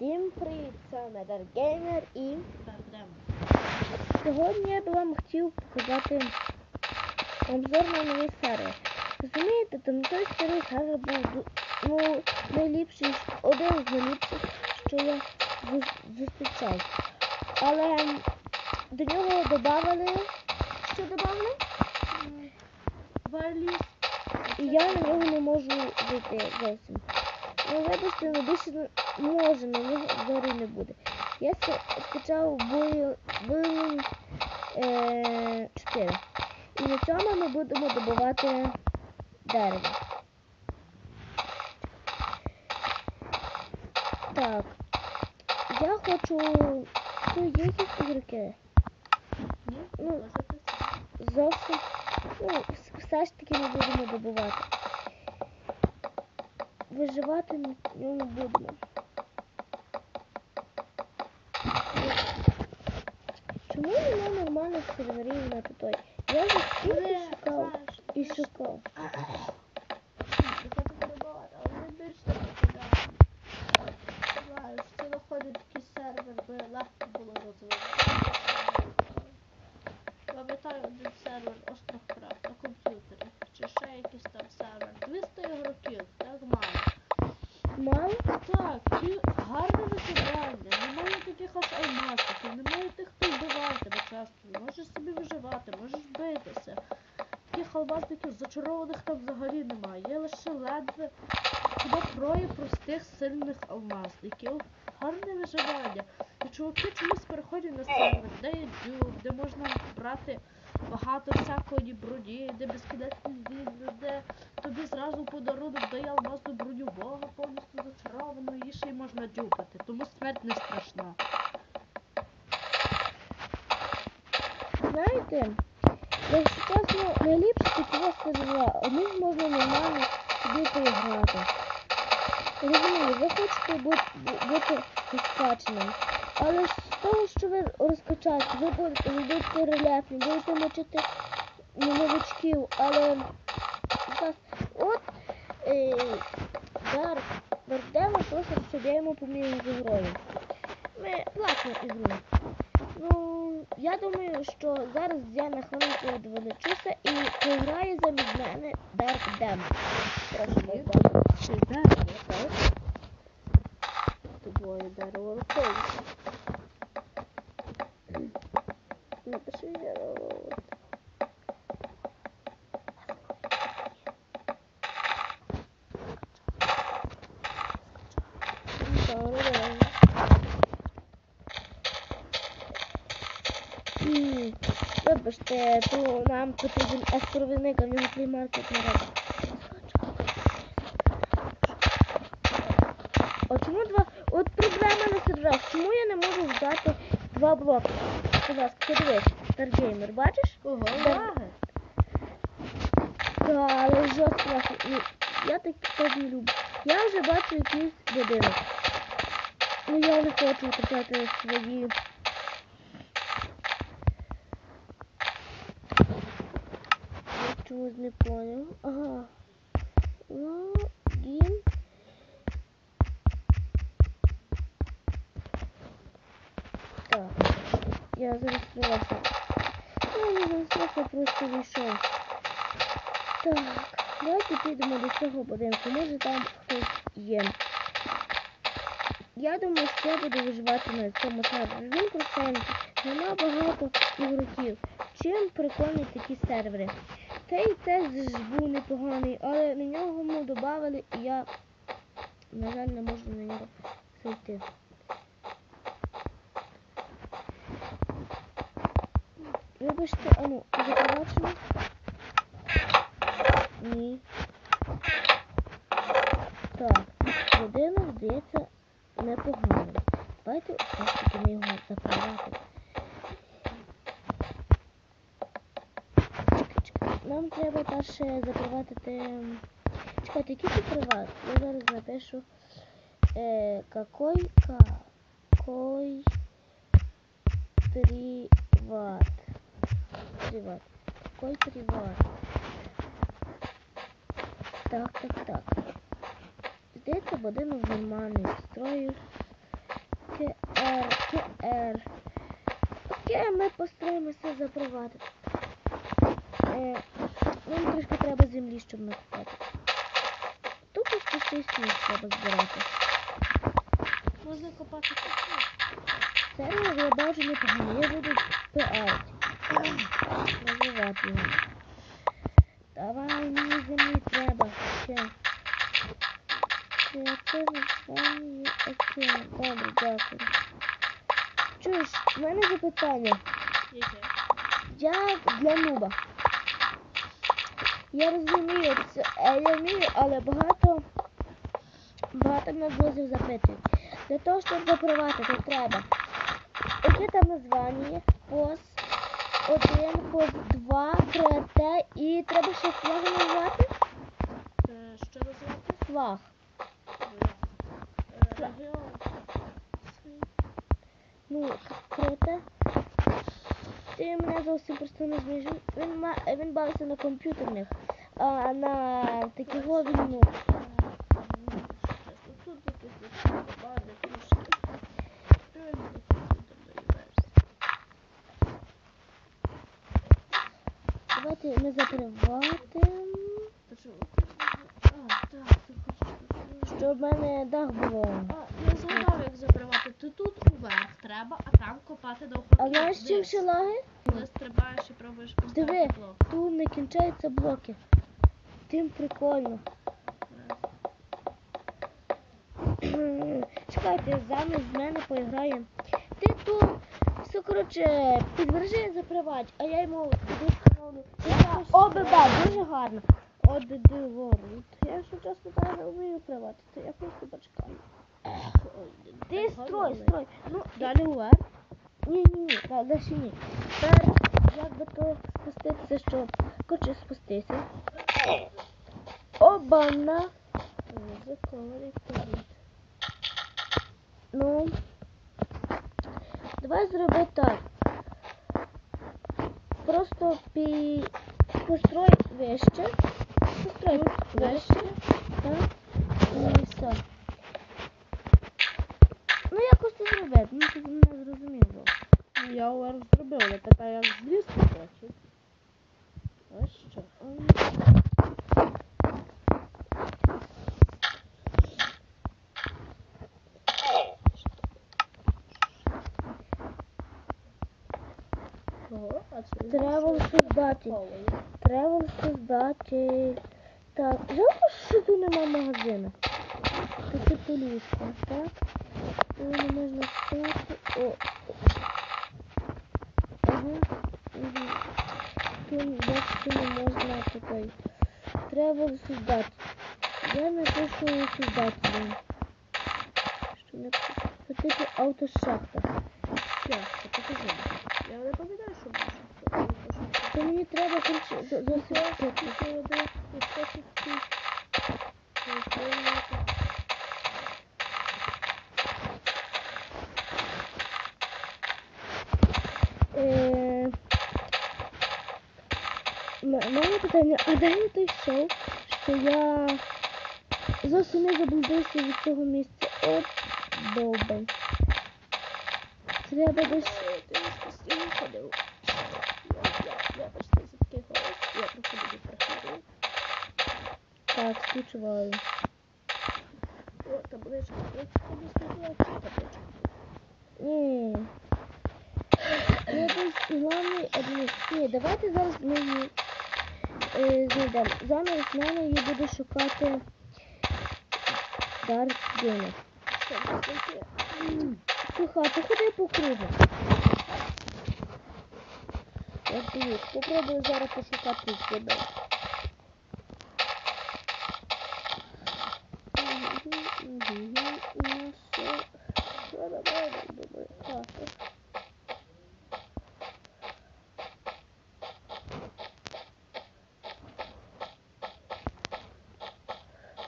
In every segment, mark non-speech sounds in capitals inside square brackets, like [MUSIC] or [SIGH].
Всім привіт, це Медар Геймер і сьогодні я би вам хотів показати обзор на новий сервер. Розумієте, там той старий сервер був ну, найліпший, один з найліпших, що я зу- зустрічав. Але до нього додавали. Що додавали? Валіз. І я на нього не можу зайти зовсім. Ну, вибачте, ну більше може на нього не буде. Я ска- скачав Boeing е, 4. І на цьому ми будемо добувати дерево. Так. Я хочу. Ну, є якісь ігроки. Ну. Зовсім. Ну, все ж таки ми будемо добувати. Виживати на ньому будемо. Чому немає нормальних серверів на той? Я вже скільки Але, шукав знаєш, і ти ж- шукав. Ти хочеш добавити, але не більше не покидає. Знаєш, це виходить такий сервер, би легко було розвивати. Пам'ятаю один сервер Остров Крав на комп'ютері. Чи ще якийсь там сервер. 200 ігроків, так мало. Мало? Так, і гарне виживання, немає таких аж алмазиків, немає тих, хто вбиває тебе часто. Можеш собі виживати, можеш битися. Таких алмазників зачарованих там взагалі немає. Є лише ледве хіба троє простих сильних алмазників. Гарне виживання. І чуваки чомусь переходять на сервер, де є дюб, де можна брати багато всякої броні, де безкінечні де тобі зразу подарунок дає алмазну броню Бога повністю зачаровану, її ще й можна дюпати, тому смерть не страшна. Знаєте, якщо найліпше такі сервера. Одних можна нормально собі поіграти. Розумію, ви хочете бути, розкаченим. Але з того, що ви розкачаєте, ви будете, будете будете мочити новичків, але зараз, от е, Дарк, Дардема просить, щоб я йому поміг з грою. Ми платимо ігру. Ну, я думаю, що зараз я на хвилинку відволічуся і пограю замість мене Dark Дарк. Чи дерево? Тобою. Напиши дерево. Добре. М, Вибачте, то нам потрібен ескоровник, а в нього плеймаркет не робить. А чому два? От проблема на серверах. Чому я не можу взяти два блоки? Будь ласка, подивись, Старгеймер, бачиш? Ого, Да. лаги. Та, але жорстко. Ну, я так, так не люблю. Я вже бачу якийсь будинок. Ну я не хочу втрачати свої. Я не поняв. Ага. Логін. Так. Я зареєструвався. Ну, не зареєструвався, просто вийшов. Так, давайте підемо до цього будинку. Може там хтось є. Я думаю, що я буду виживати на цьому сервері. Він простенький, нема багато ігроків. Чим прикольні такі сервери? Та й теж був непоганий, але на нього ми додали і я, на жаль, не можу на нього зайти. Вибачте, а ну, запроваджено. Ні. Такий приват. Я зараз напишу е, какой какой приват. Приват. Какой приват. Так, так, так. Здається, будинок нормальний. Строю КР, КР. Окей, ми постараємося запровадити. Треба збирати. Можна копати тут. Це я бачу непогано. Я буду піарити. Розвивати його. Давай, мені землі треба. Ще. Креативне звання окей. Добре, дякую. Чуєш, в мене запитання. Яке? Я для нуба. Я розумію, це, я вмію, але багато багато мене друзів запитують. Для того, щоб запровадити, треба. Яке там названня? Пост 1, пост 2, креате і треба ще флаг назвати? Е, Що розвивати? Флаг. Е, Ну, креате. Ти мене зовсім просто не змієш. Він, він, бавиться на комп'ютерних, а на таких він ну, Тут якісь бази, трішки. Реально комп'ютерної версії. Давайте ми заприватимо, Та що? А, так, ти хочеш щоб в мене дах було. Я згадав, як запривати. Ти тут уверх треба, а там копати довго. А знаєш, чим ще лаги? Коли стрибаєш і пробуєш Диви, поставити блок. тут не кінчаються блоки. Тим прикольно. [CLEARS THROAT] Чекайте, замість мене поіграє. Ти тут все коротше підвержи запривач, а я йому встановлю. ОББ, дуже гарно. World. Я якщо чесно не вмію приватити, я просто почекаю. Ти строй, строй. Ну, Далі уверх. ні, ні, ні, да, далі ні. Тепер, як би то спуститися, що хочу спуститися. Обана. Ну, давай зроби так. Просто пі... построй вище. Так. І все. Ну, якось це зробити. Ну, тут не зрозуміло. Ну, Я зробив, але питаю, як злізти хочу. А що? Ого, а це Travel создатель. Travel создатель. Так, жалко, що тут нема магазину. Це полюшка, так? Тут не можна стати. О. Ага. Тут бачите, не можна такой. Travel создатель. Я напишу создателем. Що не Це типу автошахта. Шахта, покажи. Я що було. То мені треба коротше, до- досить чітко. Е, м- Мене питання, а де я той шов, що я зовсім не заблудився від цього місця. От довбень. Треба десь. Ти ж постійно ходив. Я, я, вибачте за такий голос. Я трохи буду прихворів. Так, співчуваю. О, табличка. Я що табличка. Ні. Ну, десь главний адмін. Ні, давайте зараз ми її е, знайдемо. Замість мене її буде шукати Дарк Геймер. Слухай, походи по кругу. От дивись, попробую зараз пошукати себе. Що давай, думаю, хата.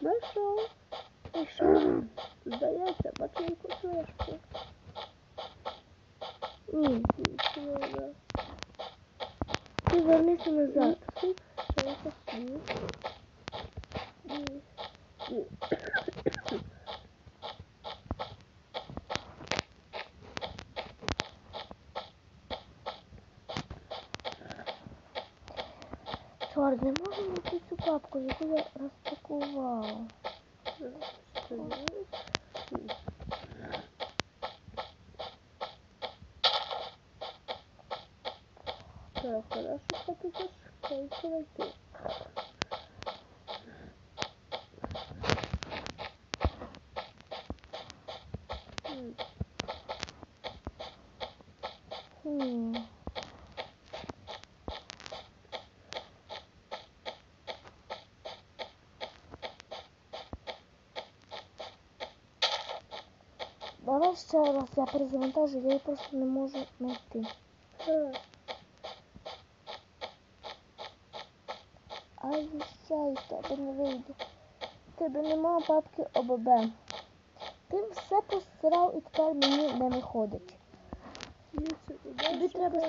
Знайшов. Знайшов. Здається, ботинку трошки. Ні, ні, не да. Ти вернися назад. Що я хочу? Ні. Ні. Чорт, не можу знайти цю папку, яку я розпакувала. Так, хорошо, шукати зашукати знайти. М, Давай ще раз я перезавантажу, я її просто не можу знайти. Ай, щай, тебе не вийде. Тебе нема папки ОББ. Ти все постирав і тепер мені не виходить. Тобі треба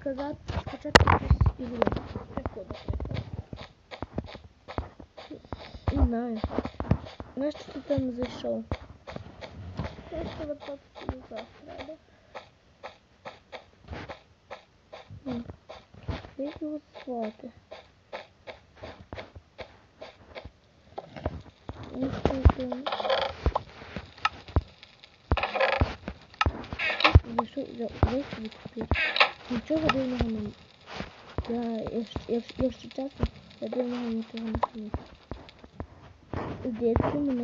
сказати спочатку ігру. Наприклад? Не знаю. Знаєш, що ти там зайшов? Просто вертатися назад треба. М. Як його звати? Ось тут. Зайшов, за- зайшов відкрив. Нічого дивного не я,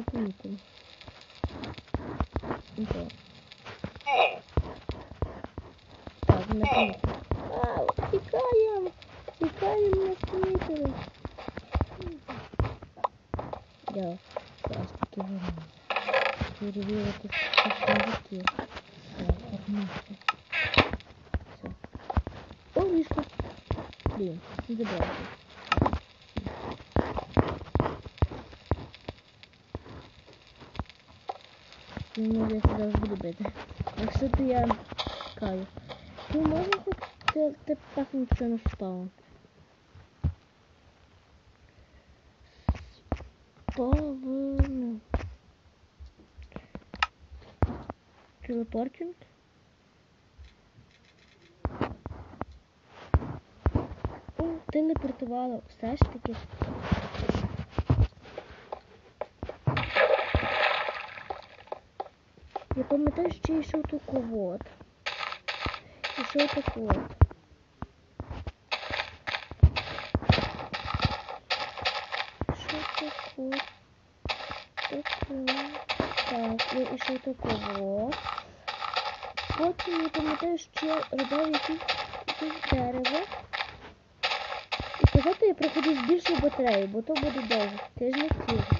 якщо, якщо, якщо чесно, я дивного нічого не помітив. Здається, мене помітили. Нічого. Так, мене помітили. А, тікаємо! Тікаємо, мене помітили. Я Ну, я зараз буду бити. Якщо то я каю. Ну, можна ти, ти так нічого не впало. Павно. Телепортинг. Телепортувала все ж таки. Я пам'ятаю, що йшов такий вот. Ішов так вот. Що таке? Таке. Так, я ішов так вот. Потім я пам'ятаю, що робив якісь, дерево. І казати я проходив з батареєю, бо то буде довго. Ти ж не хотів.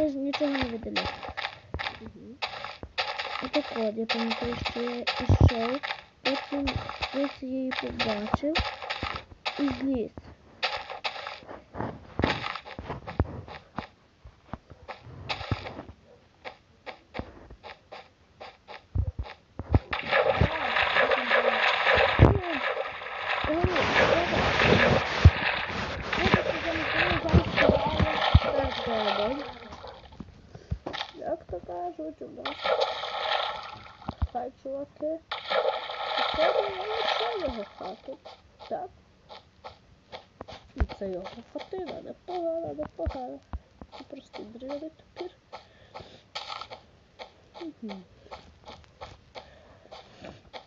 Але ти ж нічого не видимо. Угу. так от, я пам'ятаю, що я йшов, потім ось я її побачив і зліз. Як то кажуть, у нас хай чуваки. Сьогодні я лише його хату. Так. І це його хатина, непогана. Це просто древний тупір. Угу.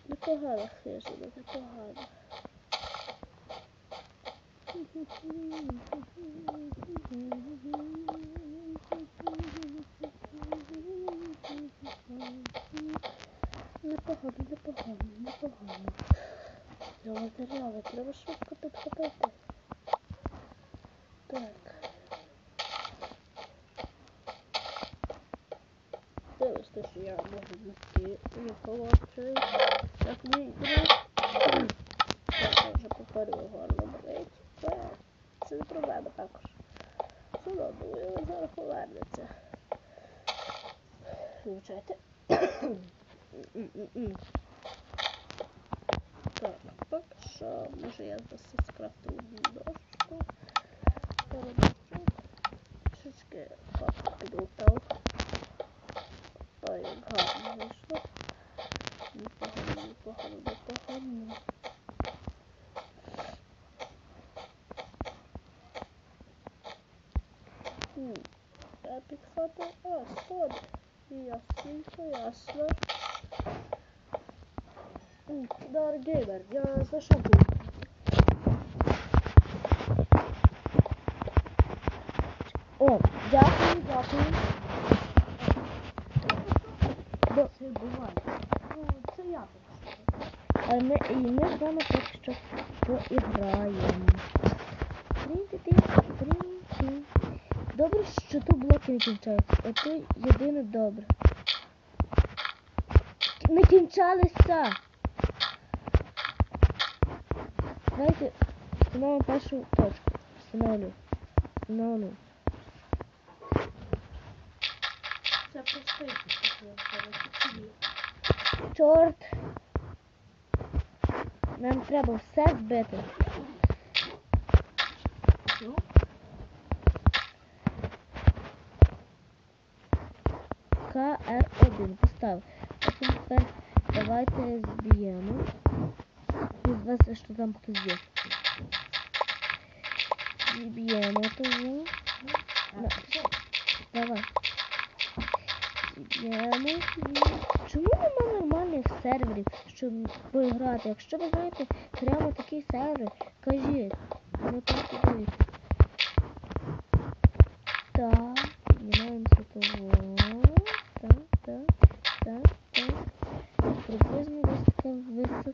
Непогана хижина, непогана. Непогано, непогано, непогано. Я матеріали, треба швидко підхопити. Так. Вибачте, що я можу внести вихолодчий, як мій друг. Я вже повторюю горло болить. Це, не проблема також. Все одно, думаю, він зараз повернеться. Вибачайте. М-м-м. Так, поки що, може я скрафтив одну дошку. Трішки папку підлутав. bakalım arkadaşlar. Bir bakalım, bir bakalım, bir bakalım. Hmm. Ja, bir kadar aslan. Bir yaslan, bir yaslan. Дорогие друзья, зашел О, дякую, дякую. Це буває. Ну, це я так ми, і ми з вами поки що поіграємо. Добре, що тут блоки не кінчаються. Ото єдине добре. Не кінчалися. Давайте встановимо першу точку. Встановлю. Встановлю. Це простий тут я зараз. Чорт. Нам треба все збити. Ну, КР1 поставив. Потім тепер давайте зб'ємо. Вас, що там хтось є. Зіб'ємо того. Давай. Зіб'ємо. і- Чому нема нормальних серверів, щоб поіграти? Якщо ви знаєте прямо такий сервер, кажіть. Ми просто дивіться. Так, піднімаємося того. Так, так, так, так. Приблизно десь така висота.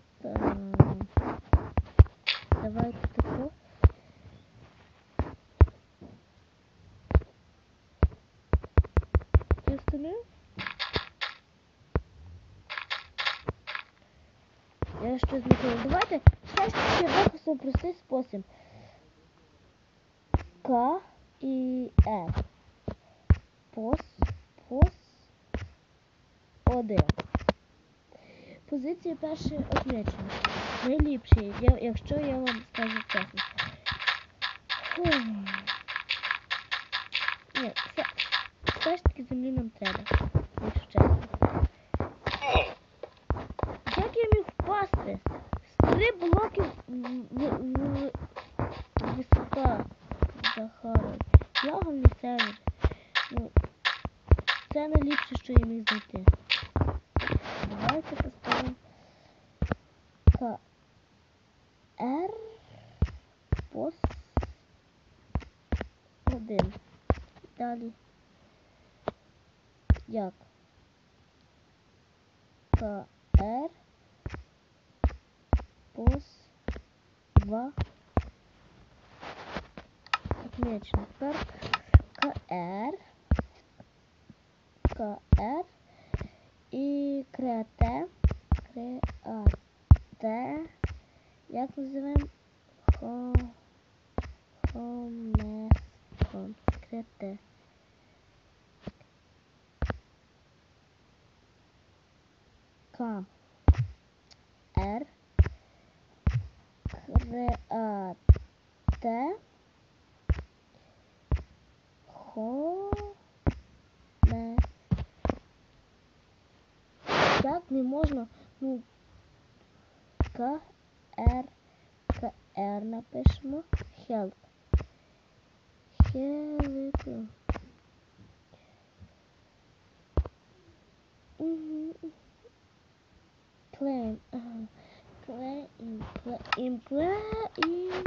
Давайте тако. І остальне? Я щось не помню. Давайте все ж таки виписуємо простий спосіб. К і Р. Пос, пос, один. Позиції перші отмічені. Найліпші, якщо я вам скажу чесно. Фух. Ні, все, все ж таки землі нам треба, якщо чесно. Як я міг впасти? З три блоки в, в, в, висота Захарова. Лаговний сервер. Ну, це найліпше, що я міг знайти. Давайте поставимо КР пос 1. Далі. Як? КР пос 2 Отмечено. Тепер КР КР і креате креате як називаємо? Хо Хомескон креате К Р. Креате Хо як не можна, ну К Р К Р напишемо help. Help. Мгм. Claim. Ага. Claim. Claim. Claim.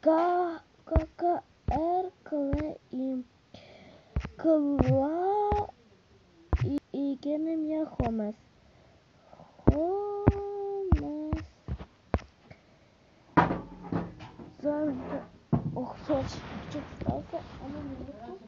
К К К Р Claim. Кла і, і кинем я Хомес. Хомес. Зараз. Ох, соч. Чуть стався, а ну минутку.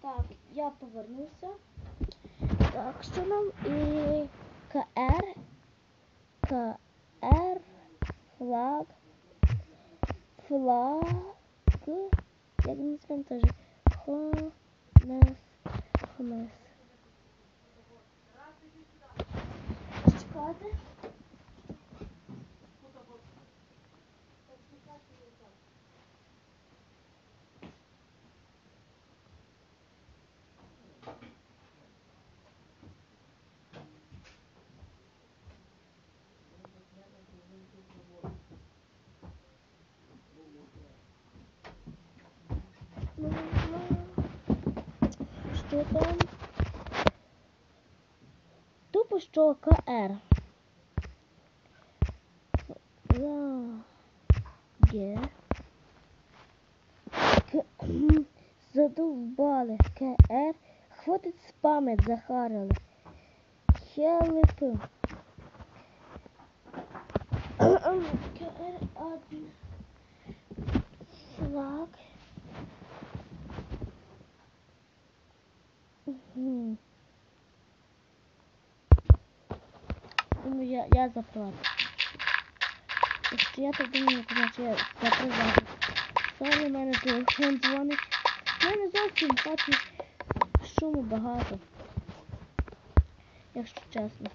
Так, я повернувся. Нам і КР, КР, флаг, флаг, як не скажем теж, хомес, хомес. Чекайте. що там. Тупо що КР. К- Задовбали. КР. Хватить спамить, захарили. Хелепи. КР адмін. Флаг. Мгм. Ну, я, я заплатив. Якщо я так думаю, то значить я заплатив. Саме в мене телефон дзвонить. У мене зовсім в хаті шуму багато. Якщо чесно.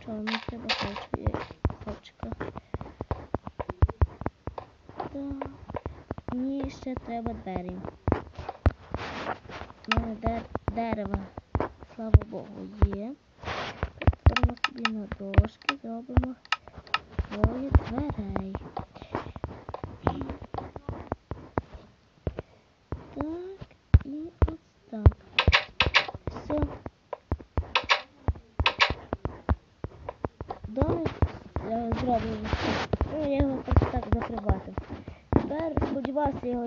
Що, мені треба хлопчика. Так. Мені ще треба двері. У дерева, слава Богу, є. Ставимо собі на дошки, зробимо двоє дверей. Так, і ось так. Все. Домик е, зроблений. Ну, я його просто так закривати. Тепер сподіваюся, його,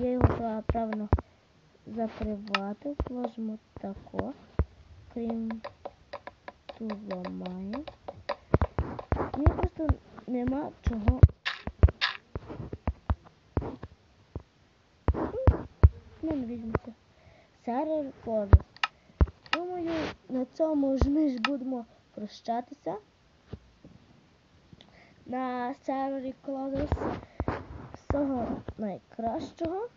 я його пра- закривати. Вложимо тако. Крім тут ламаємо. Мені просто нема чого. Ну, не візьметься. Сервер поза. Думаю, на цьому ж ми ж будемо прощатися. На сервері Clouders. Всього найкращого.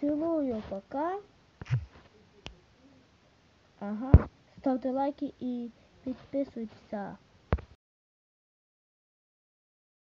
Цілую, пока. Ага. Ставте лайки і підписуйтеся.